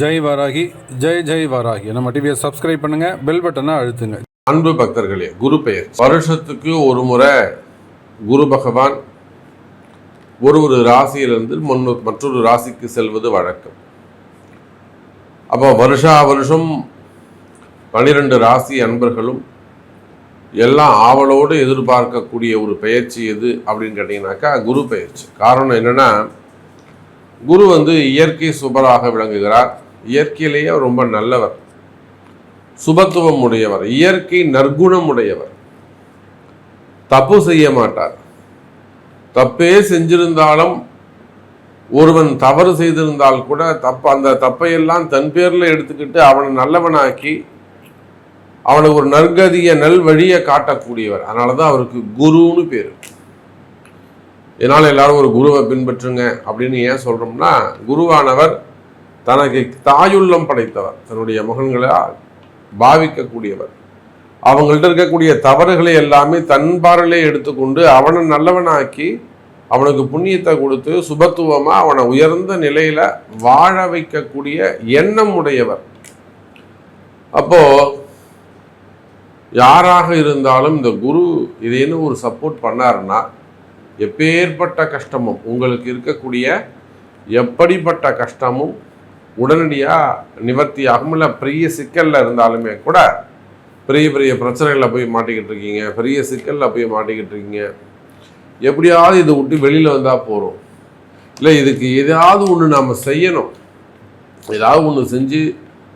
ஜெய் வராகி ஜெய் ஜெய் வராகி. நம்ம டிவியை சப்ஸ்கிரைப் பண்ணுங்க பெல் பட்டனை அழுத்துங்க. அன்பு பக்தர்களே குரு பெயர். வருஷத்துக்கு ஒரு முறை குரு பகவான் ஒரு ஒரு ராசியிலிருந்து முன்னு மற்றொரு ராசிக்கு செல்வது வழக்கம். அப்போ வருஷா வருஷம் பனிரெண்டு ராசி அன்பர்களும் எல்லாம் ஆவலோடு எதிர்பார்க்கக்கூடிய ஒரு பெயர்ச்சி எது அப்படின்னு கேட்டிங்கனாக்கா குரு பெயர்ச்சி. காரணம் என்னன்னா குரு வந்து இயற்கை சுபராக விளங்குகிறார். இயற்கையிலேயே ரொம்ப நல்லவர். சுபத்துவம் உடையவர். இயற்கை நற்குணம் உடையவர். தப்பு செய்ய மாட்டார். தப்பே செஞ்சிருந்தாலும் ஒருவன் தவறு செய்திருந்தால் கூட தப்பு அந்த தப்பையெல்லாம் தன் பேர்ல எடுத்துக்கிட்டு அவனை நல்லவனாக்கி அவனுக்கு ஒரு நற்கதிய நல் வழியை காட்டக்கூடியவர். அதனால தான் அவருக்கு குருன்னு பேர். இதனால் எல்லாரும் ஒரு குருவை பின்பற்றுங்க அப்படின்னு ஏன் சொல்கிறோம்னா குருவானவர் தனக்கு தாயுள்ளம் படைத்தவர். தன்னுடைய மகன்களால் பாவிக்கக்கூடியவர். அவங்கள்ட்ட இருக்கக்கூடிய தவறுகளை எல்லாமே தன் பார்வையிலே எடுத்துக்கொண்டு அவனை நல்லவனாக்கி அவனுக்கு புண்ணியத்தை கொடுத்து சுபத்துவமாக அவனை உயர்ந்த நிலையில் வாழ வைக்கக்கூடிய எண்ணம் உடையவர். அப்போ யாராக இருந்தாலும் இந்த குரு இதேன்னு ஒரு சப்போர்ட் பண்ணாருன்னா எப்பேற்பட்ட கஷ்டமும் உங்களுக்கு இருக்கக்கூடிய எப்படிப்பட்ட கஷ்டமும் உடனடியாக நிவர்த்தி ஆகும் இல்லை பெரிய சிக்கலில் இருந்தாலுமே கூட பெரிய பெரிய பிரச்சனைகளில் போய் மாட்டிக்கிட்டு இருக்கீங்க. பெரிய சிக்கலில் போய் மாட்டிக்கிட்டு இருக்கீங்க. எப்படியாவது இதை விட்டு வெளியில் வந்தால் போகிறோம் இல்லை இதுக்கு ஏதாவது ஒன்று நாம் செய்யணும். ஏதாவது ஒன்று செஞ்சு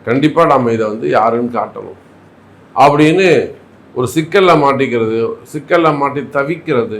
கண்டிப்பாக நம்ம இதை வந்து யாருன்னு காட்டணும். அப்படின்னு ஒரு சிக்கலில் மாட்டிக்கிறது சிக்கலில் மாட்டி தவிக்கிறது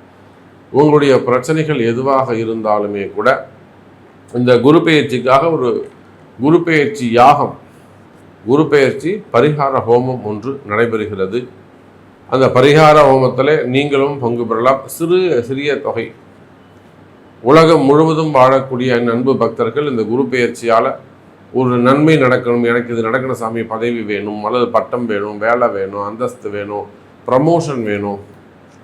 உங்களுடைய பிரச்சனைகள் எதுவாக இருந்தாலுமே கூட இந்த குரு பெயர்ச்சிக்காக ஒரு குரு பெயர்ச்சி யாகம் குரு பெயர்ச்சி பரிகார ஹோமம் ஒன்று நடைபெறுகிறது. அந்த பரிகார ஹோமத்தில் நீங்களும் பங்கு பெறலாம். சிறு சிறிய தொகை. உலகம் முழுவதும் வாழக்கூடிய என் அன்பு பக்தர்கள் இந்த குரு பெயர்ச்சியால் ஒரு நன்மை நடக்கணும் எனக்கு இது நடக்கணும் சாமி பதவி வேணும் அல்லது பட்டம் வேணும் வேலை வேணும் அந்தஸ்து வேணும் ப்ரமோஷன் வேணும்.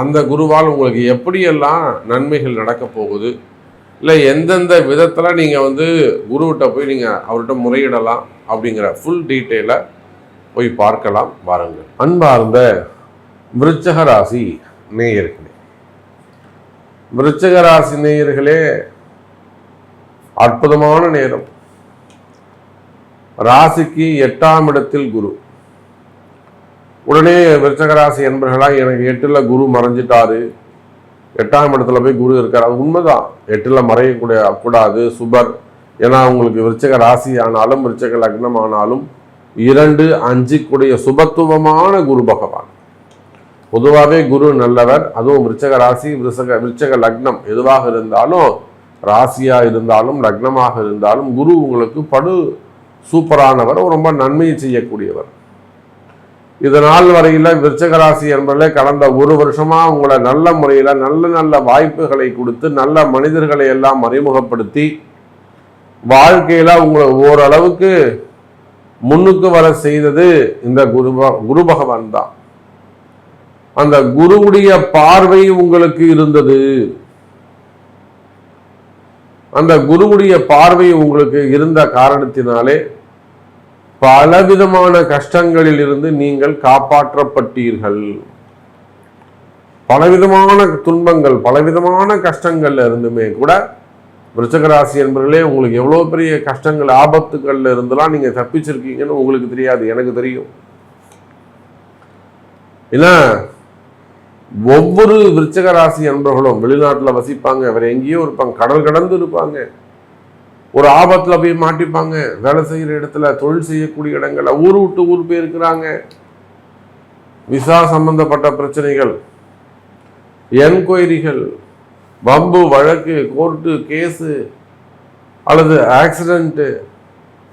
அந்த குருவால் உங்களுக்கு எப்படியெல்லாம் நன்மைகள் நடக்க போகுது? இல்லை எந்தெந்த விதத்தில் நீங்கள் வந்து குருவிட்ட போய் நீங்கள் அவர்கிட்ட முறையிடலாம் அப்படிங்கிற ஃபுல் டீட்டெயிலை போய் பார்க்கலாம் வாருங்கள். அன்பார்ந்த விருச்சக ராசி நேயர்களே. விருச்சக ராசி நேயர்களே அற்புதமான நேரம். ராசிக்கு எட்டாம் இடத்தில் குரு. உடனே விருச்சகராசி என்பர்களாக எனக்கு எட்டில் குரு மறைஞ்சிட்டாரு. எட்டாம் இடத்துல போய் குரு இருக்கார். அது உண்மைதான். எட்டில் மறையக்கூடிய கூடாது சுபர். ஏன்னா உங்களுக்கு விருச்சக ராசி ஆனாலும் விருச்சக லக்னம் ஆனாலும் இரண்டு அஞ்சு கூடிய சுபத்துவமான குரு பகவான். பொதுவாகவே குரு நல்லவர். அதுவும் விருச்சக ராசி விருச்சக விருச்சக லக்னம் எதுவாக இருந்தாலும் ராசியாக இருந்தாலும் லக்னமாக இருந்தாலும் குரு உங்களுக்கு படு சூப்பரானவர். ரொம்ப நன்மையை செய்யக்கூடியவர். இது நாள் வரையில விருச்சகராசி என்பதில் கடந்த ஒரு வருஷமா உங்களை நல்ல முறையில நல்ல நல்ல வாய்ப்புகளை கொடுத்து நல்ல மனிதர்களை எல்லாம் அறிமுகப்படுத்தி வாழ்க்கையில உங்களை ஓரளவுக்கு முன்னுக்கு வர செய்தது இந்த குரு குரு பகவான் தான். அந்த குருவுடைய பார்வை உங்களுக்கு இருந்தது. அந்த குருவுடைய பார்வை உங்களுக்கு இருந்த காரணத்தினாலே பலவிதமான கஷ்டங்களில் இருந்து நீங்கள் காப்பாற்றப்பட்டீர்கள். பலவிதமான துன்பங்கள் பலவிதமான கஷ்டங்கள்ல இருந்துமே கூட விருச்சகராசி என்பர்களே என்பவர்களே உங்களுக்கு எவ்வளோ பெரிய கஷ்டங்கள் ஆபத்துக்கள்ல இருந்தெல்லாம் நீங்க தப்பிச்சிருக்கீங்கன்னு உங்களுக்கு தெரியாது எனக்கு தெரியும். ஏன்னா ஒவ்வொரு விருச்சக ராசி அன்பர்களும் வெளிநாட்டில் வசிப்பாங்க வேற எங்கேயோ இருப்பாங்க கடல் கடந்து இருப்பாங்க. ஒரு ஆபத்தில் போய் மாட்டிப்பாங்க. வேலை செய்கிற இடத்துல தொழில் செய்யக்கூடிய இடங்கள்ல ஊர் விட்டு ஊர் போய் இருக்கிறாங்க. விசா சம்பந்தப்பட்ட பிரச்சனைகள் என்கொயரிகள் வம்பு வழக்கு கோர்ட்டு கேஸு அல்லது ஆக்சிடென்ட்டு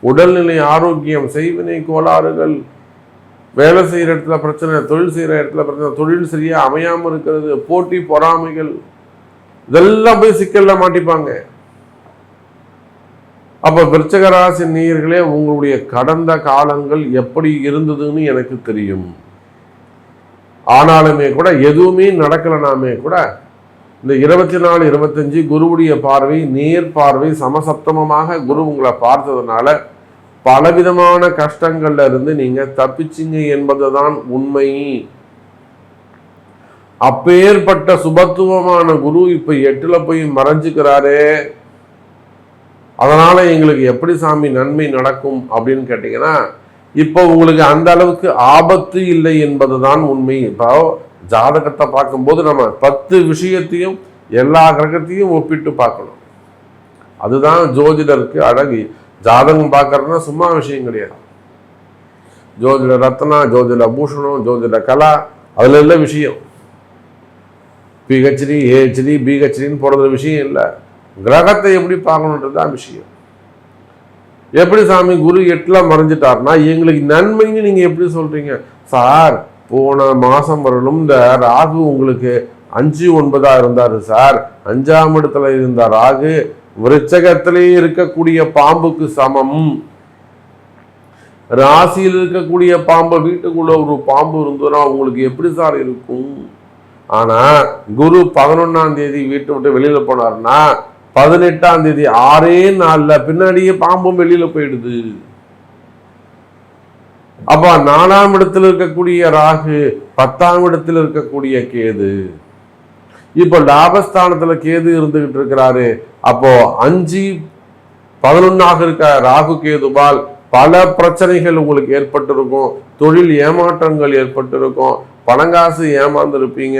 உடல்நிலை ஆரோக்கியம் செய்வினை கோளாறுகள் வேலை செய்கிற இடத்துல பிரச்சனை தொழில் செய்கிற இடத்துல பிரச்சனை தொழில் சரியாக அமையாமல் இருக்கிறது போட்டி பொறாமைகள் இதெல்லாம் போய் சிக்கலில் மாட்டிப்பாங்க. அப்போ விருச்சகராசி நீர்களே உங்களுடைய கடந்த காலங்கள் எப்படி இருந்ததுன்னு எனக்கு தெரியும். ஆனாலுமே கூட எதுவுமே நடக்கலனாமே கூட இந்த இருபத்தி நாலு இருபத்தஞ்சு குருவுடைய பார்வை நேர் பார்வை சமசப்தமமாக குரு உங்களை பார்த்ததுனால பலவிதமான கஷ்டங்கள்ல இருந்து நீங்க தப்பிச்சிங்க என்பதுதான் உண்மை. அப்பேற்பட்ட சுபத்துவமான குரு இப்ப எட்டுல போய் மறைஞ்சுக்கிறாரே. அதனால எங்களுக்கு எப்படி சாமி நன்மை நடக்கும் அப்படின்னு கேட்டீங்கன்னா இப்போ உங்களுக்கு அந்த அளவுக்கு ஆபத்து இல்லை என்பதுதான் உண்மை. இப்போ ஜாதகத்தை பார்க்கும்போது நம்ம பத்து விஷயத்தையும் எல்லா கிரகத்தையும் ஒப்பிட்டு பார்க்கணும். அதுதான் ஜோதிடருக்கு அழகு. ஜாதகம் பார்க்கறதுனா சும்மா விஷயம் கிடையாது. ஜோதிட ரத்னா ஜோதிட பூஷணம் ஜோதிட கலா அதுல இல்லை விஷயம். பிஹெச்டி ஏஹெச்டி பிஹெச்டின்னு போடுறது விஷயம் இல்லை. கிரகத்தை எப்படி பார்க்கணுன்றது தான் விஷயம். எப்படி சாமி குரு எட்டில் மறைஞ்சிட்டாருன்னா எங்களுக்கு நன்மைன்னு நீங்கள் எப்படி சொல்கிறீங்க சார் போன மாதம் வரலும் இந்த ராகு உங்களுக்கு அஞ்சு ஒன்பதாக இருந்தார் சார். அஞ்சாம் இடத்துல இருந்த ராகு விருச்சகத்திலே இருக்கக்கூடிய பாம்புக்கு சமம். ராசியில் இருக்கக்கூடிய பாம்பு வீட்டுக்குள்ள ஒரு பாம்பு இருந்ததுன்னா உங்களுக்கு எப்படி சார் இருக்கும்? ஆனால் குரு பதினொன்னாம் தேதி வீட்டை விட்டு வெளியில் போனாருன்னா பதினெட்டாம் தேதி ஆறே நாள்ல பின்னாடியே பாம்பும் வெளியில் போயிடுது. அப்ப நாலாம் இடத்துல இருக்கக்கூடிய ராகு பத்தாம் இடத்துல இருக்கக்கூடிய கேது. இப்போ லாபஸ்தானத்துல கேது இருந்துகிட்டு இருக்கிறாரு. அப்போ அஞ்சு பதினொன்னாக இருக்க ராகு கேதுவால் பல பிரச்சனைகள் உங்களுக்கு ஏற்பட்டிருக்கும். தொழில் ஏமாற்றங்கள் ஏற்பட்டிருக்கும். பணங்காசு ஏமாந்துருப்பீங்க. இருப்பீங்க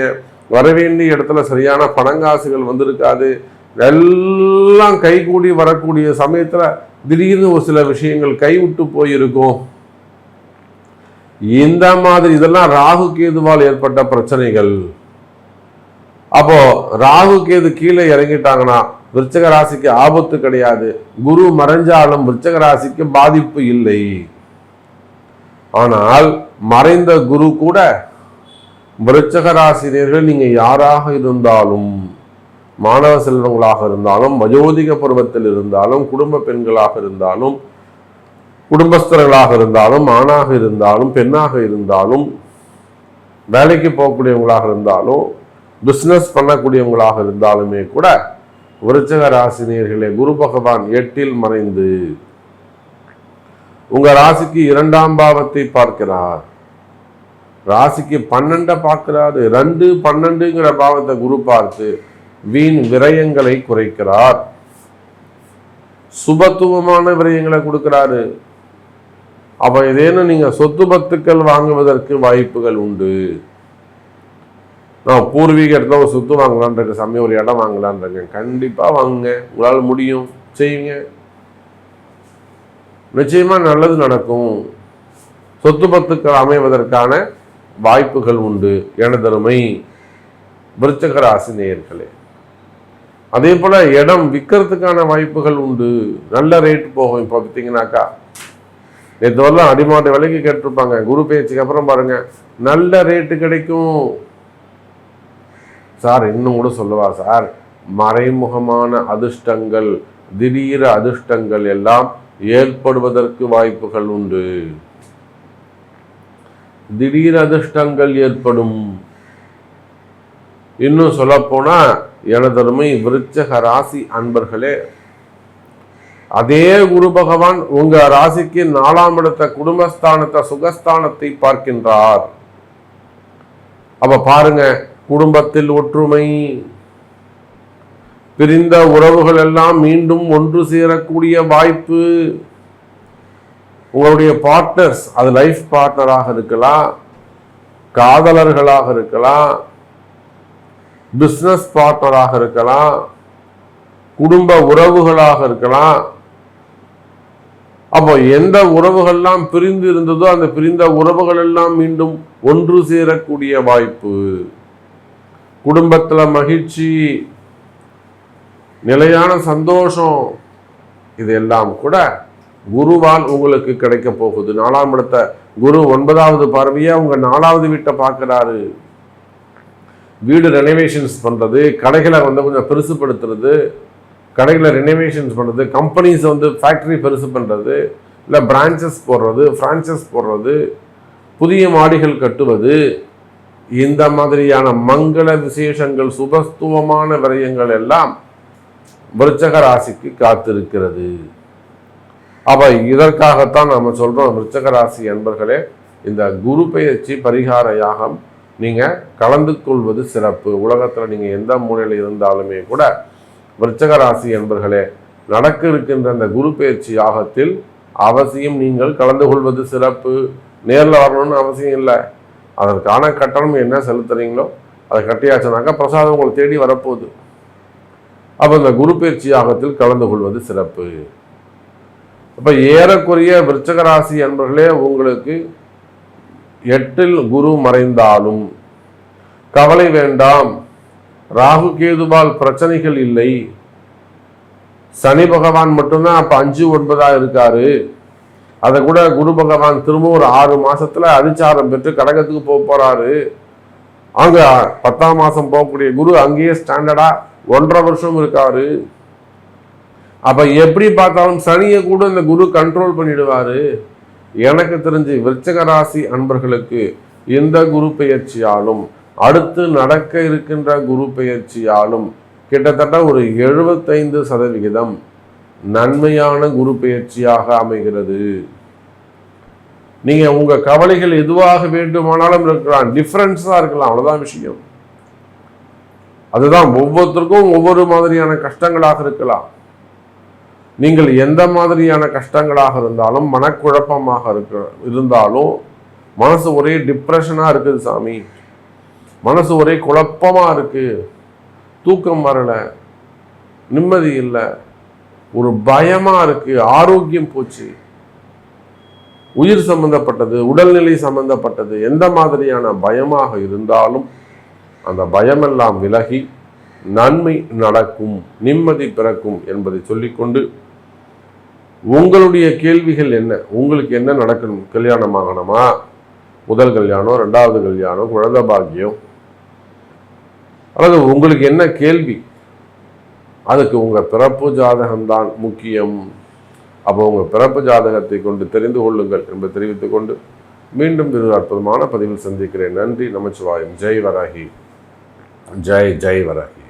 வரவேண்டிய இடத்துல சரியான பணங்காசுகள் வந்திருக்காது. எல்லாம் கைகூடி வரக்கூடிய சமயத்தில் திடீர்னு ஒரு சில விஷயங்கள் கைவிட்டு போயிருக்கும். இந்த மாதிரி இதெல்லாம் ராகு கேதுவால் ஏற்பட்ட பிரச்சனைகள். அப்போ ராகு கேது கீழே இறங்கிட்டாங்கன்னா விருச்சக ராசிக்கு ஆபத்து கிடையாது. குரு மறைஞ்சாலும் விருச்சக ராசிக்கு பாதிப்பு இல்லை. ஆனால் மறைந்த குரு கூட விருச்சக ராசினியர்கள் நீங்க யாராக இருந்தாலும் மாணவ செல்வங்களாக இருந்தாலும் வயோதிக பருவத்தில் இருந்தாலும் குடும்ப பெண்களாக இருந்தாலும் குடும்பஸ்தர்களாக இருந்தாலும் ஆணாக இருந்தாலும் பெண்ணாக இருந்தாலும் வேலைக்கு போகக்கூடியவங்களாக இருந்தாலும் பிஸ்னஸ் பண்ணக்கூடியவங்களாக இருந்தாலுமே கூட விருச்சக ராசினியர்களே குரு பகவான் எட்டில் மறைந்து உங்க ராசிக்கு இரண்டாம் பாவத்தை பார்க்கிறார். ராசிக்கு பன்னெண்ட பார்க்கிறாரு. ரெண்டு பன்னெண்டுங்கிற பாவத்தை குரு பார்த்து வீண் விரயங்களை குறைக்கிறார். சுபத்துவமான விரயங்களை கொடுக்கிறாரு. அப்ப இதேன்னு நீங்க சொத்து பத்துக்கள் வாங்குவதற்கு வாய்ப்புகள் உண்டு. நான் பூர்வீக இடத்துல ஒரு சொத்து வாங்கலான் இருக்க சமயம் ஒரு இடம் வாங்கலான் இருக்கேன். கண்டிப்பா வாங்குங்க. உங்களால் முடியும். செய்யுங்க. நிச்சயமா நல்லது நடக்கும். சொத்து பத்துக்கள் அமைவதற்கான வாய்ப்புகள் உண்டு. எனதருமை விருச்சக ராசி நேயர்களே. அதே போல் இடம் விற்கிறதுக்கான வாய்ப்புகள் உண்டு. நல்ல ரேட் போகும். இப்போ பார்த்தீங்கன்னாக்கா நேற்று வரலாம் அடிமாட்டு விலைக்கு கேட்டிருப்பாங்க. குரு பேச்சுக்கு அப்புறம் பாருங்க. நல்ல ரேட்டு கிடைக்கும். சார் இன்னும் கூட சொல்லவா சார்? மறைமுகமான அதிர்ஷ்டங்கள் திடீர அதிர்ஷ்டங்கள் எல்லாம் ஏற்படுவதற்கு வாய்ப்புகள் உண்டு. திடீர் அதிர்ஷ்டங்கள் ஏற்படும். இன்னும் சொல்லப்போனால் எனதருமை விருச்சக ராசி அன்பர்களே அதே குரு பகவான் உங்க ராசிக்கு நாலாம் இடத்த குடும்பஸ்தானத்தை சுகஸ்தானத்தை பார்க்கின்றார். அப்ப பாருங்க குடும்பத்தில் ஒற்றுமை பிரிந்த உறவுகள் எல்லாம் மீண்டும் ஒன்று சேரக்கூடிய வாய்ப்பு. உங்களுடைய பார்ட்னர்ஸ் அது லைஃப் பார்ட்னராக இருக்கலாம் காதலர்களாக இருக்கலாம் பிஸ்னஸ் பார்ட்னராக இருக்கலாம் குடும்ப உறவுகளாக இருக்கலாம். அப்போ எந்த உறவுகள்லாம் பிரிந்து இருந்ததோ அந்த பிரிந்த உறவுகள் எல்லாம் மீண்டும் ஒன்று சேரக்கூடிய வாய்ப்பு. குடும்பத்துல மகிழ்ச்சி நிலையான சந்தோஷம் இதெல்லாம் கூட குருவால் உங்களுக்கு கிடைக்க போகுது. நாலாம் இடத்த குரு ஒன்பதாவது பார்வையாக உங்கள் நாலாவது வீட்டை பார்க்குறாரு. வீடு ரெனோவேஷன்ஸ் பண்ணுறது கடைகளை வந்து கொஞ்சம் பெருசுப்படுத்துறது கடைகளை ரெனோவேஷன்ஸ் பண்ணுறது கம்பெனிஸ் வந்து ஃபேக்ட்ரி பெருசு பண்ணுறது இல்லை பிரான்ச்சஸ் போடுறது ஃப்ரான்ச்சஸ் போடுறது புதிய மாடிகள் கட்டுவது இந்த மாதிரியான மங்கள விசேஷங்கள் சுபஸ்துவமான விரயங்கள் எல்லாம் விருச்சக ராசிக்கு காத்திருக்கிறது. அப்போ இதற்காகத்தான் நம்ம சொல்கிறோம் விருச்சக ராசி என்பர்களே இந்த குரு பெயர்ச்சி பரிகார யாகம் நீங்கள் கலந்து கொள்வது சிறப்பு. உலகத்தில் நீங்கள் எந்த மூலையில் இருந்தாலுமே கூட விருச்சக ராசி என்பர்களே நடக்க இருக்கின்ற அந்த குரு பயிற்சி யாகத்தில் அவசியம் நீங்கள் கலந்து கொள்வது சிறப்பு. நேரில் வரணும்னு அவசியம் இல்லை. அதற்கான கட்டணம் என்ன செலுத்துறீங்களோ அதை கட்டியாச்சுனாக்கா பிரசாதம் உங்களை தேடி வரப்போகுது. அப்போ இந்த குரு பயிற்சி யாகத்தில் கலந்து கொள்வது சிறப்பு. இப்போ ஏறக்குறைய விருச்சக ராசி என்பர்களே உங்களுக்கு எட்டில் குரு மறைந்தாலும் கவலை வேண்டாம். ராகு கேதுபால் பிரச்சனைகள் இல்லை. சனி பகவான் மட்டும்தான் அப்போ அஞ்சு ஒன்பதாக இருக்காரு. அதை கூட குரு பகவான் திரும்ப ஒரு ஆறு மாசத்துல அதிச்சாரம் பெற்று கடகத்துக்கு போக போறாரு. அங்க பத்தாம் மாசம் போகக்கூடிய குரு அங்கேயே ஸ்டாண்டர்டா ஒன்றரை வருஷம் இருக்காரு. அப்ப எப்படி பார்த்தாலும் சனியை கூட இந்த குரு கண்ட்ரோல் பண்ணிடுவாரு. எனக்கு தெரிஞ்சு விருச்சக ராசி அன்பர்களுக்கு இந்த குரு பெயர்ச்சியாலும் அடுத்து நடக்க இருக்கின்ற குரு பெயர்ச்சியாலும் கிட்டத்தட்ட ஒரு எழுபத்தைந்து சதவிகிதம் நன்மையான குரு பெயர்ச்சியாக அமைகிறது. நீங்க உங்க கவலைகள் எதுவாக வேண்டுமானாலும் இருக்கலாம் டிஃப்ரென்ஸா இருக்கலாம் அவ்வளவுதான் விஷயம். அதுதான் ஒவ்வொருத்தருக்கும் ஒவ்வொரு மாதிரியான கஷ்டங்களாக இருக்கலாம். நீங்கள் எந்த மாதிரியான கஷ்டங்களாக இருந்தாலும் மனக்குழப்பமாக இருக்க இருந்தாலும் மனசு ஒரே டிப்ரெஷனாக இருக்குது சாமி. மனசு ஒரே குழப்பமாக இருக்குது தூக்கம் வரலை. நிம்மதி இல்லை. ஒரு பயமாக இருக்கு. ஆரோக்கியம் போச்சு. உயிர் சம்பந்தப்பட்டது உடல்நிலை சம்பந்தப்பட்டது எந்த மாதிரியான பயமாக இருந்தாலும் அந்த பயமெல்லாம் விலகி நன்மை நடக்கும் நிம்மதி பிறக்கும் என்பதை சொல்லிக்கொண்டு உங்களுடைய கேள்விகள் என்ன? உங்களுக்கு என்ன நடக்கணும்? கல்யாணம் ஆகணுமா? முதல் கல்யாணம் ரெண்டாவது கல்யாணம் குழந்தை பாக்கியம்? அல்லது உங்களுக்கு என்ன கேள்வி? அதுக்கு உங்கள் பிறப்பு ஜாதகம்தான் முக்கியம். அப்போ உங்கள் பிறப்பு ஜாதகத்தை கொண்டு தெரிந்து கொள்ளுங்கள் என்பதை தெரிவித்துக் கொண்டு மீண்டும் இது அற்புதமான பதிவில் சந்திக்கிறேன். நன்றி நமச்சிவாயம். ஜெய் வராகி. ஜெய் ஜெய் வராகி.